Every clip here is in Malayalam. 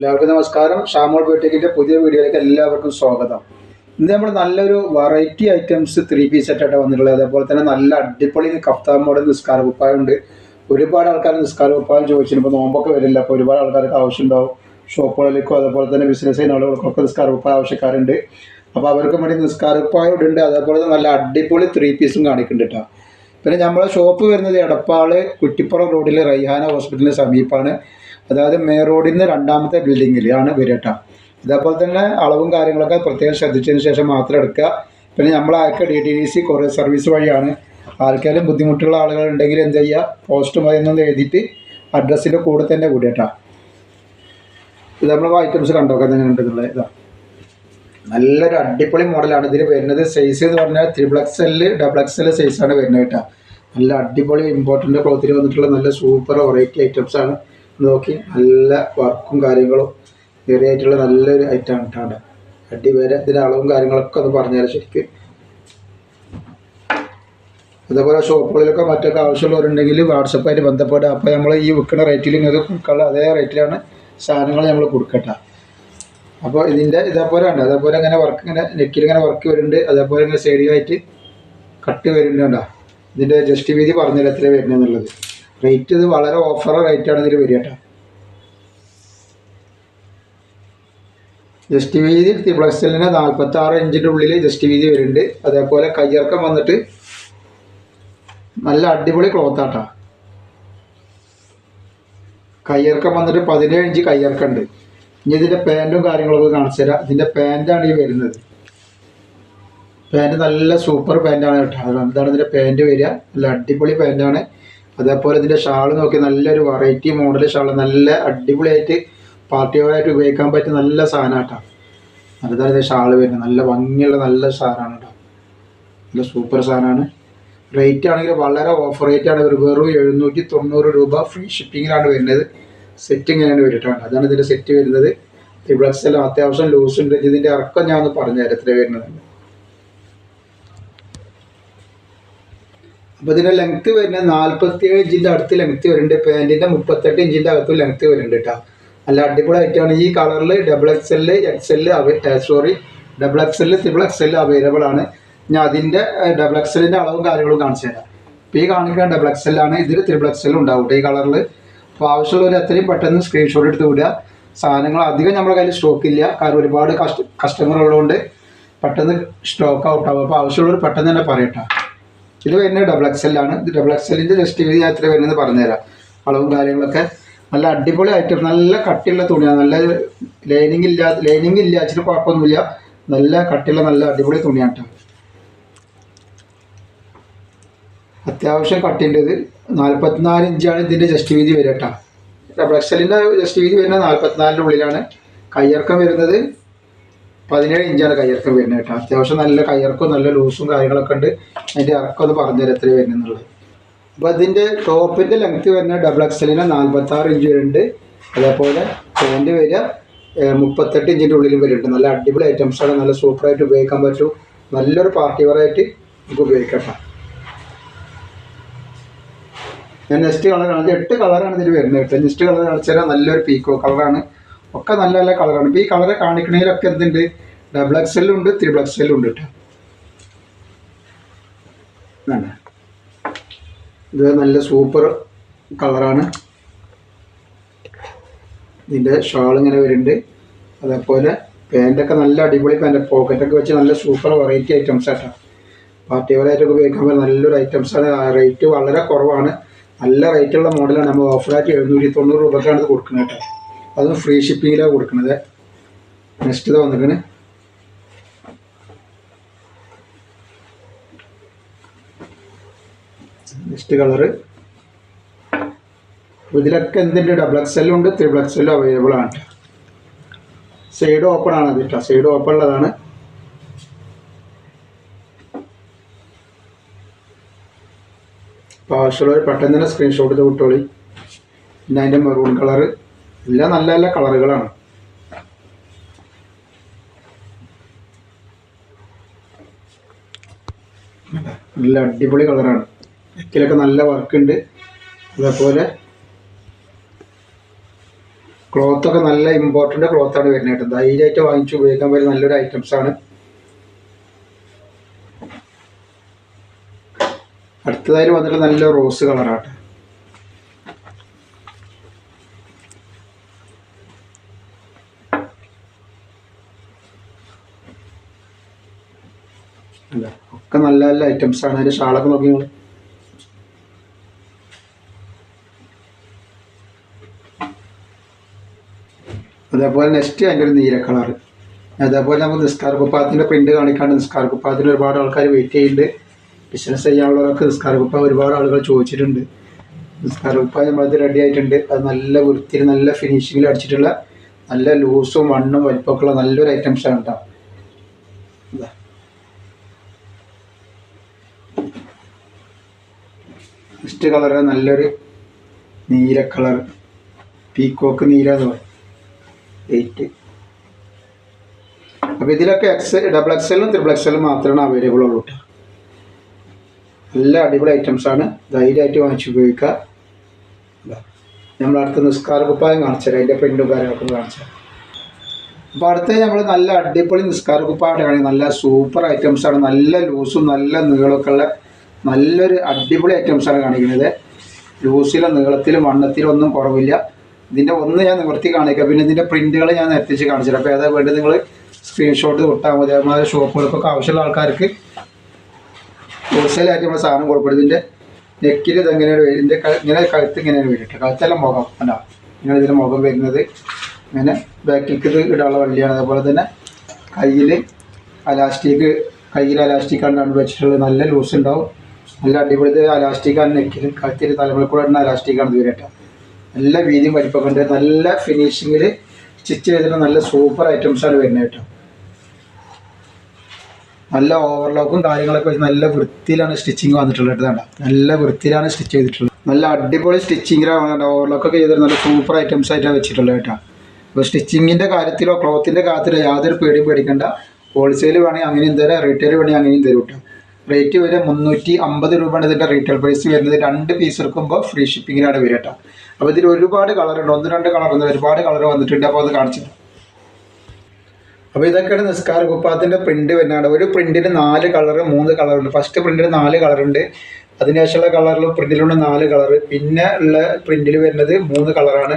എല്ലാവർക്കും നമസ്കാരം. ഷാമോൾ ബോട്ടിക്കിന്റെ പുതിയ വീഡിയോയിലേക്ക് എല്ലാവർക്കും സ്വാഗതം. ഇന്ന് നമ്മൾ നല്ലൊരു വെറൈറ്റി ഐറ്റംസ് ത്രീ പീസ് സെറ്റായിട്ട് വന്നിട്ടുള്ളത്. അതേപോലെ തന്നെ നല്ല അടിപൊളി കഫ്താൻ മോഡൽ നിസ്കാര ഉണ്ട്. ഒരുപാട് ആൾക്കാർ നിസ്കാര കുപ്പായം ചോദിച്ചിട്ടുണ്ട് ഇപ്പോൾ നോമ്പൊക്കെ വരില്ല അപ്പോൾ ഒരുപാട് ആൾക്കാർക്ക് ആവശ്യമുണ്ടാവും. ഷോപ്പുകളിലേക്കും അതേപോലെ തന്നെ ബിസിനസ് ചെയ്യുന്ന ആളുകൾക്കൊക്കെ നിസ്കാര ഉപ്പായ ആവശ്യക്കാരുണ്ട്. അപ്പോൾ അവർക്ക് വേണ്ടി നിസ്കാര കുപ്പായം ഉണ്ട് അതേപോലെ തന്നെ നല്ല അടിപൊളി ത്രീ പീസും കാണിക്കുന്നുണ്ട് കേട്ടോ. പിന്നെ നമ്മളെ ഷോപ്പ് വരുന്നത് എടപ്പാൾ കുറ്റിപ്പുറം റോഡിലെ റൈഹാന ഹോസ്പിറ്റലിന് സമീപമാണ് അതായത് മേ റോഡിൽ നിന്ന് രണ്ടാമത്തെ ബിൽഡിങ്ങിലാണ് വരട്ട ഇതേപോലെ തന്നെ അളവും കാര്യങ്ങളൊക്കെ പ്രത്യേകം ശ്രദ്ധിച്ചതിന് ശേഷം മാത്രം എടുക്കുക. പിന്നെ നമ്മൾ അയക്ക D T D C courier service വഴിയാണ്. ആർക്കെങ്കിലും ബുദ്ധിമുട്ടുള്ള ആളുകൾ ഉണ്ടെങ്കിൽ എന്ത് ചെയ്യുക? പോസ്റ്റ് എന്നൊന്ന് എഴുതിയിട്ട് അഡ്രസ്സിന്റെ കൂടെ തന്നെ കൂടിയട്ടാ ഇത് നമ്മൾ ഐറ്റംസ് കണ്ടോക്കാൻ തന്നെ ഉണ്ടെന്നുള്ളത്. ഇതാ. നല്ലൊരു അടിപൊളി മോഡലാണ് ഇതിൽ വരുന്നത്. സൈസ് എന്ന് പറഞ്ഞാൽ triple X L double X L സൈസാണ് വരുന്നത് കേട്ടോ നല്ല അടിപൊളി ഇമ്പോർട്ടന്റ് ക്ലോത്തിൽ വന്നിട്ടുള്ള നല്ല സൂപ്പർ വെറൈറ്റി ഐറ്റംസ് ആണ്. നോക്കി നല്ല വർക്കും കാര്യങ്ങളും ഏറിയ ആയിട്ടുള്ള നല്ലൊരു ഐറ്റം ആണ് അടി വരെ ഇതിന്റെ അളവും കാര്യങ്ങളൊക്കെ ഒന്ന് പറഞ്ഞുതരാം ശരിക്കും. അതേപോലെ ഷോപ്പുകളിലൊക്കെ മറ്റൊക്കെ ആവശ്യമുള്ളവരുണ്ടെങ്കിൽ വാട്സപ്പായിട്ട് ബന്ധപ്പെടുക. അപ്പോൾ നമ്മൾ ഈ വിൽക്കുന്ന റേറ്റിൽ നിങ്ങൾക്ക് കൊടുക്കാനുള്ള അതേ റേറ്റിലാണ് സാധനങ്ങൾ നമ്മൾ കൊടുക്കട്ടെ അപ്പോൾ ഇതിന്റെ ഇതേപോലെ ഉണ്ട് അതേപോലെ ഇങ്ങനെ വർക്ക് ഇങ്ങനെ നെക്കിൽ ഇങ്ങനെ വർക്ക് വരുന്നുണ്ട്. അതേപോലെ ഇങ്ങനെ സൈഡിലായിട്ട് കട്ട് വരുന്നുണ്ടോ ഇതിന്റെ ജസ്റ്റ് വീതി പറഞ്ഞില്ല എത്ര വരുന്നതെന്നുള്ളത്. റേറ്റ് ഇത് വളരെ ഓഫർ ആണ് ഇതിൽ വരിക കേട്ടോ. ജസ്റ്റ് വീതി പ്ലസ് എല്ലിന് നാൽപ്പത്തി ആറ് ഇഞ്ചിന്റെ ഉള്ളിൽ ജസ്റ്റ് വീതി വരുന്നുണ്ട്. അതേപോലെ കയ്യിറക്കം വന്നിട്ട് നല്ല അടിപൊളി ക്ലോത്ത് ആട്ടാ. കയ്യിറക്കം വന്നിട്ട് പതിനേഴ് ഇഞ്ച് കയ്യിറക്കം ഉണ്ട്. ഇനി ഇതിന്റെ പാന്റും കാര്യങ്ങളൊക്കെ കാണിച്ചു തരാം. ഇതിന്റെ പാന്റാണ് ഈ വരുന്നത്. പാന്റ് നല്ല സൂപ്പർ പാന്റാണ് കേട്ടോ. എന്താണ് ഇതിന്റെ പാന്റ് വരിക. നല്ല അടിപൊളി പാന്റാണ് അതേപോലെ ഇതിന്റെ ഷാൾ നോക്കി നല്ലൊരു വെറൈറ്റി മോഡൽ ഷാൾ നല്ല അടിപൊളിയായിട്ട് പാർട്ടികളായിട്ട് ഉപയോഗിക്കാൻ പറ്റിയ നല്ല സാധനം കേട്ടോ നല്ലതാണ് ഇതിന്റെ ഷാൾ വരുന്നത്. നല്ല ഭംഗിയുള്ള നല്ല സാധനമാണ് കേട്ടോ. നല്ല സൂപ്പർ സാധനമാണ്. റേറ്റ് ആണെങ്കിൽ വളരെ ഓഫർ റേറ്റ് ആണ്. ഒരു വെറും എഴുന്നൂറ്റി തൊണ്ണൂറ് രൂപ ഫ്രീ ഷിപ്പിങ്ങിലാണ് വരുന്നത്. സെറ്റ് ഇങ്ങനെയാണ് വരുന്നത് അതാണ് ഇതിന്റെ സെറ്റ് വരുന്നത്. ഇവിടെ എല്ലാം അത്യാവശ്യം ലൂസ് ഉണ്ട്. ഇതിന്റെ ഇറക്കം ഞാൻ ഒന്ന് പറഞ്ഞുതരാം എത്ര വരുന്നത്. അപ്പോൾ ഇതിന്റെ ലെങ്ത്ത് വരുന്നത് നാൽപ്പത്തിയേഴ് ഇഞ്ചിന്റെ അടുത്ത് ലെങ്ത്ത് വരുന്നുണ്ട്. പാന്റിന്റെ മുപ്പത്തെട്ട് ഇഞ്ചിന്റെ അകത്ത് ലെങ്ത്ത് വരുന്നുണ്ട് കേട്ടോ നല്ല അടിപൊളി ആയിട്ടാണ് ഈ കളറിൽ double X L X L sorry double X L triple X L available ആണ്. ഞാൻ അതിന്റെ ഡബിൾ എക്സ് എല്ലിന്റെ അളവും കാര്യങ്ങളും കാണിച്ചു തരാം. ഇപ്പോൾ ഈ കാണിക്കുന്ന ഡബിൾ എക്സ് എൽ ആണ്. ഇതിൽ ത്രിബിൾ എക്സ് എൽ ഉണ്ടാവും ഈ കളറിൽ അപ്പോൾ ആവശ്യമുള്ളവർ എത്രയും പെട്ടെന്ന് സ്ക്രീൻഷോട്ട് എടുത്ത് വിടുക. സാധനങ്ങൾ അധികം നമ്മുടെ കയ്യിൽ സ്റ്റോക്ക് ഇല്ല. കാരണം ഒരുപാട് കസ്റ്റ കസ്റ്റമർ ഉള്ളതുകൊണ്ട് പെട്ടെന്ന് സ്റ്റോക്ക് ഔട്ട് ആവും. അപ്പോൾ ആവശ്യമുള്ളവർ പെട്ടെന്ന് തന്നെ പറയട്ടെ. ഇത് വരുന്നത് ഡബിൾ എക്സ് ആണ്. ഇത് ഡബിൾ എക്സ് എല്ലിന്റെ ജസ്റ്റ് വീതി എത്ര വരുന്നത് പറഞ്ഞുതരാം. അളവും കാര്യങ്ങളൊക്കെ നല്ല അടിപൊളി ഐറ്റം നല്ല കട്ടിയുള്ള തുണിയാണ്. നല്ല ലൈനിങ് ഇല്ല ലൈനിങ് ഇല്ല ഇച്ചിരി കുഴപ്പമൊന്നുമില്ല. നല്ല കട്ടിയുള്ള നല്ല അടിപൊളി തുണിയാണ് അത്യാവശ്യം കട്ടിന്റെ ഇത്. നാൽപ്പത്തിനാല് ഇഞ്ചാണ് ഇതിന്റെ ജസ്റ്റ് വീതി വരിക കേട്ടോ ഡബിൾ എക്സ് എല്ലിന്റെ ജസ്റ്റ് വീതി വരുന്നത് നാൽപ്പത്തിനാലിന്റെ ഉള്ളിലാണ്. കയ്യിറക്കം വരുന്നത് പതിനേഴ് ഇഞ്ചാണ് കയ്യിറക്കം വരുന്നത് കേട്ടോ. അത്യാവശ്യം നല്ല കയ്യിറക്കവും നല്ല ലൂസും കാര്യങ്ങളൊക്കെ ഉണ്ട്. അതിന്റെ ഇറക്കം ഒന്ന് പറഞ്ഞുതരാം എത്ര വരുന്നുള്ളത് അപ്പോൾ അതിന്റെ ടോപ്പിന്റെ ലെങ്ത്ത് വരുന്ന ഡബിൾ എക്സലിന് നാൽപ്പത്താറ് ഇഞ്ച് വരുന്നുണ്ട്. അതേപോലെ പാന്റ് വരിക മുപ്പത്തെട്ട് ഇഞ്ചിന്റെ ഉള്ളിലും വരുന്നുണ്ട്. നല്ല അടിപൊളി ഐറ്റംസാണ് നല്ല സൂപ്പറായിട്ട് ഉപയോഗിക്കാൻ പറ്റും. നല്ലൊരു പാർട്ടി വെയറായിട്ട് നമുക്ക് ഉപയോഗിക്കട്ടെ കേട്ടോ. ഞാൻ നെക്സ്റ്റ് കളർ കാണിച്ചത് എട്ട് കളറാണ് ഇതിൽ വരുന്നത് കേട്ടോ. നെക്സ്റ്റ് കളർ കാണിച്ചാൽ നല്ലൊരു പീക്കോ കളറാണ് ഒക്കെ നല്ല നല്ല കളറാണ് ഇപ്പോൾ ഈ കളറ് കാണിക്കണതിലൊക്കെ എന്തുണ്ട്? ഡബിൾ എക്സ് എല്ലും ഉണ്ട് ത്രിബിൾ എക്സ് എല്ലും ഉണ്ട്. ഇത് നല്ല സൂപ്പർ കളറാണ് ഇതിന്റെ ഷാൾ ഇങ്ങനെ വരുന്നുണ്ട്. അതേപോലെ പാന്റൊക്കെ നല്ല അടിപൊളി പാന്റ് പോക്കറ്റൊക്കെ വെച്ച് നല്ല സൂപ്പർ വെറൈറ്റി ഐറ്റംസ് ആട്ടോ. പാർട്ടി വെയറായിട്ടൊക്കെ ഉപയോഗിക്കാൻ പറ്റുന്ന നല്ലൊരു ഐറ്റംസാണ് റേറ്റ് വളരെ കുറവാണ്. നല്ല റേറ്റുള്ള മോഡലാണ് നമ്മൾ ഓഫറായിട്ട് എഴുന്നൂറ്റി തൊണ്ണൂറ് രൂപക്കാണ് ഇത് കൊടുക്കുന്നത് കേട്ടോ അതും ഫ്രീ ഷിപ്പിങ്ങിലാണ് കൊടുക്കുന്നത് നെക്സ്റ്റ് ഇത് വന്നിട്ട് നെക്സ്റ്റ് കളറ് ഇതിലൊക്കെ എന്തിന്റെ ഡബിൾ എക്സ് എല്ലും ഉണ്ട് ത്രിബിൾ എക്സ് എല്ലും അവൈലബിൾ ആണ്. സൈഡ് ഓപ്പൺ ആണ് അത് കേട്ടോ സൈഡ് ഓപ്പൺ ഉള്ളതാണ്. അപ്പോൾ ആവശ്യമുള്ളവർ പെട്ടെന്ന് തന്നെ സ്ക്രീൻഷോട്ട് ചെയ്ത് വിട്ടോളി. പിന്നെ അതിന്റെ മെറൂൺ കളറ് എല്ലാം നല്ല നല്ല കളറുകളാണ്. നല്ല അടിപൊളി കളറാണ്. നെക്കിലൊക്കെ നല്ല വർക്ക് ഉണ്ട് അതേപോലെ ക്ലോത്തൊക്കെ നല്ല ഇമ്പോർട്ടന്റ് ക്ലോത്താണ് വരുന്നത് കേട്ടോ. ധൈര്യമായിട്ട് വാങ്ങിച്ച് ഉപയോഗിക്കാൻ പറ്റിയ നല്ലൊരു ഐറ്റംസ് ആണ്. അടുത്തതായി വന്നിട്ട് നല്ല റോസ് കളറാട്ടെ അല്ല ഒക്കെ നല്ല നല്ല ഐറ്റംസ് ആണ്. അതിന്റെ ഷാളൊക്കെ നോക്കി നിങ്ങൾ അതേപോലെ നെക്സ്റ്റ് അതിന്റെ ഒരു നീല കളർ അതേപോലെ നമുക്ക് നിസ്കാർ കുപ്പായത്തിന്റെ പ്രിന്റ് കാണിക്കാണ്ട് നിസ്കാർ കുപ്പാത്തിന് ഒരുപാട് ആൾക്കാർ വെയിറ്റ് ചെയ്യുന്നുണ്ട് ബിസിനസ് ചെയ്യാനുള്ളവർക്ക് നിസ്കാർ കുപ്പ ഒരുപാട് ആളുകൾ ചോദിച്ചിട്ടുണ്ട്. നിസ്കാർ കുപ്പ നമ്മളത് റെഡി ആയിട്ടുണ്ട്. അത് നല്ല വൃത്തിയിൽ നല്ല ഫിനിഷിങ്ങിൽ അടിച്ചിട്ടുള്ള നല്ല ലൂസും മണ്ണും വലിപ്പമൊക്കെ ഉള്ള നല്ലൊരു ഐറ്റംസ് ആണ് കേട്ടോ ഫസ്റ്റ് കളർ നല്ലൊരു നീല കളർ. പീക്കോക്ക് നീല എന്ന് പറയും എയ്റ്റ് അപ്പോൾ ഇതിലൊക്കെ എക്സ് ഡബിൾ എക്സലും ത്രിബിൾ എക്സലും മാത്രമാണ് അവൈലബിൾ ഉള്ളൂ. നല്ല അടിപൊളി ഐറ്റംസ് ആണ്. ധൈര്യമായിട്ട് വാങ്ങിച്ച് ഉപയോഗിക്കുക. നമ്മൾ അടുത്ത നിസ്കാര കുപ്പായം കാണിച്ചുതരാം അതിന്റെ പ്രിന്റും കാര്യങ്ങളൊക്കെ കാണിച്ചുതരാം അപ്പോൾ അടുത്ത നമ്മൾ നല്ല അടിപൊളി നിസ്കാര കുപ്പായം കാണിക്കും നല്ല സൂപ്പർ ഐറ്റംസ് ആണ്. നല്ല ലൂസും നല്ല നീളമൊക്കെ ഉള്ള നല്ലൊരു അടിപൊളി ഐറ്റംസ് ആണ് കാണിക്കുന്നത്. ലൂസിലും നീളത്തിലും വണ്ണത്തിലും ഒന്നും കുറവില്ല. ഇതിന്റെ ഒന്ന് ഞാൻ നിവർത്തി കാണിക്കാം. പിന്നെ ഇതിന്റെ പ്രിന്റുകൾ ഞാൻ എത്തിച്ച് കാണിച്ചില്ല അപ്പോൾ ഏതാ വേണ്ടത് നിങ്ങൾ സ്ക്രീൻഷോട്ട് വിട്ടാൽ മതി. അതുമാതിരി ഷോപ്പുകൾക്കൊക്കെ ആവശ്യമുള്ള ആൾക്കാർക്ക് ഹോൾസെയിലായിട്ട് നമ്മൾ സാധനം കൊടുക്കും. ഇതിന്റെ നെക്കിൽ ഇത് എങ്ങനെയാണ് വരും ഇതിന്റെ ഇങ്ങനെ കഴുത്ത് ഇങ്ങനെയാണ് വരുന്നത് കഴുത്തെല്ലാം മുഖം. അല്ല ഇങ്ങനെ ഇതിന്റെ മുഖം വരുന്നത്. ഇങ്ങനെ ബാക്കിലേക്ക് ഇത് ഇടാനുള്ള വള്ളിയാണ് അതുപോലെ തന്നെ കയ്യിൽ അലാസ്റ്റിക് കയ്യിൽ അലാസ്റ്റിക് കണ്ടാണ് വെച്ചിട്ടുള്ളത്. നല്ല ലൂസ് ഉണ്ടാവും. നല്ല അടിപൊളി അലാസ്റ്റിക്കാണ് നെക്കിൽ കഴുത്തിൽ തലമുറ കൂടെ ഇടുന്ന അലാസ്റ്റിക് ആണ് ഇത് നല്ല വീതിയും വലിപ്പൊക്കെ ഉണ്ട്. നല്ല ഫിനിഷിങ്ങിൽ സ്റ്റിച്ച് ചെയ്തിട്ട് നല്ല സൂപ്പർ ഐറ്റംസ് ആണ് വരുന്നത് കേട്ടോ. നല്ല ഓവർലോക്കും കാര്യങ്ങളൊക്കെ വെച്ച് നല്ല വൃത്തിയിലാണ് സ്റ്റിച്ചിങ് വന്നിട്ടുള്ളത് കേട്ടോ. നല്ല വൃത്തിയിലാണ് സ്റ്റിച്ച് ചെയ്തിട്ടുള്ളത്. നല്ല അടിപൊളി സ്റ്റിച്ചിങ്ങിലാണ് ഓവർലോക്കൊക്കെ ചെയ്തിട്ട് നല്ല സൂപ്പർ ഐറ്റംസ് ആയിട്ടാണ് വെച്ചിട്ടുള്ളത് കേട്ടോ. അപ്പോൾ സ്റ്റിച്ചിങ്ങിന്റെ കാര്യത്തിലോ ക്ലോത്തിന്റെ കാര്യത്തിലോ യാതൊരു പേടിയും പേടിക്കേണ്ട. ഹോൾസെയിൽ വേണമെങ്കിൽ അങ്ങനെയും തരാം റീറ്റെയിൽ വേണമെങ്കിൽ അങ്ങനെയും തരും കേട്ടോ. റേറ്റ് വരെ മുന്നൂറ്റി അമ്പത് രൂപയാണ് ഇതിന്റെ റീറ്റെയിൽ പ്രൈസ് വരുന്നത്. രണ്ട് പീസ് എടുക്കുമ്പോൾ ഫ്രീ ഷിപ്പിങ്ങിനാണ് വരിക കേട്ടോ അപ്പോൾ ഇതിൽ ഒരുപാട് കളറുണ്ട് ഒന്ന് രണ്ട് കളർ ഒരുപാട് കളർ വന്നിട്ടുണ്ട്. അപ്പോൾ അത് കാണിച്ചു അപ്പോൾ ഇതൊക്കെയാണ് നിസ്കാര കുപ്പാത്തിന്റെ പ്രിന്റ് വരുന്നതാണ്. ഒരു പ്രിന്റിന് നാല് കളർ മൂന്ന് കളറുണ്ട് ഫസ്റ്റ് പ്രിന്റിന് നാല് കളറുണ്ട് അതിനുശേഷമുള്ള കളറിൽ പ്രിന്റിലുള്ള നാല് കളർ പിന്നെ ഉള്ള പ്രിന്റിൽ വരുന്നത് മൂന്ന് കളറാണ്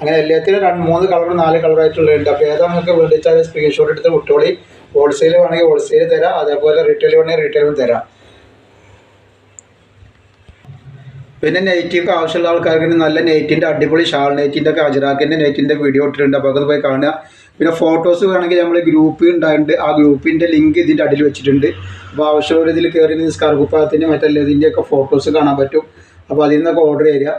അങ്ങനെ എല്ലാത്തിനും രണ്ട് മൂന്ന് കളർ നാല് കളറായിട്ടുള്ളതുണ്ട് അപ്പോൾ ഏതാ നിങ്ങൾക്ക് വേണ്ടിച്ചാൽ സ്ക്രീൻഷോട്ട് എടുത്ത് വിട്ടോളി. ഹോൾസെയിൽ വേണമെങ്കിൽ ഹോൾസെയിൽ തരാം. അതേപോലെ റീറ്റെയിൽ വേണമെങ്കിൽ റീറ്റെയിലും തരാം. പിന്നെ നെയ്റ്റിക്ക് ആവശ്യമുള്ള ആൾക്കാർക്ക് നല്ല നെയ്റ്റിന്റെ അടിപൊളി ഷാൾ നെയ്റ്റിന്റെ ഒക്കെ അജറാക്കിന്റെ നെയ്റ്റിന്റെ വീഡിയോ ഇട്ടിട്ടുണ്ട്. അപ്പോൾ അത് പോയി കാണുക. പിന്നെ ഫോട്ടോസ് വേണമെങ്കിൽ നമ്മൾ ഗ്രൂപ്പ് ഉണ്ടായിട്ടുണ്ട്. ആ ഗ്രൂപ്പിന്റെ ലിങ്ക് ഇതിന്റെ അടിയിൽ വെച്ചിട്ടുണ്ട്. അപ്പോൾ ആവശ്യമുള്ള ഇതിൽ കയറി നിസ്കാർ കുപ്പായത്തിന്റെ മറ്റല്ല ഇതിന്റെയൊക്കെ ഫോട്ടോസ് കാണാൻ പറ്റും. അപ്പോൾ അതിൽ നിന്നൊക്കെ ഓർഡർ ചെയ്യുക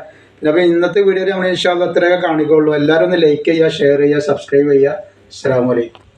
അപ്പോൾ ഇന്നത്തെ വീഡിയോയിൽ നമ്മൾ ഇൻഷാല്ല അത്രയൊക്കെ കാണിക്കുള്ളൂ. എല്ലാവരും ഒന്ന് ലൈക്ക് ചെയ്യുക ഷെയർ ചെയ്യുക സബ്സ്ക്രൈബ് ചെയ്യുക. അസ്സാം വലൈക്കും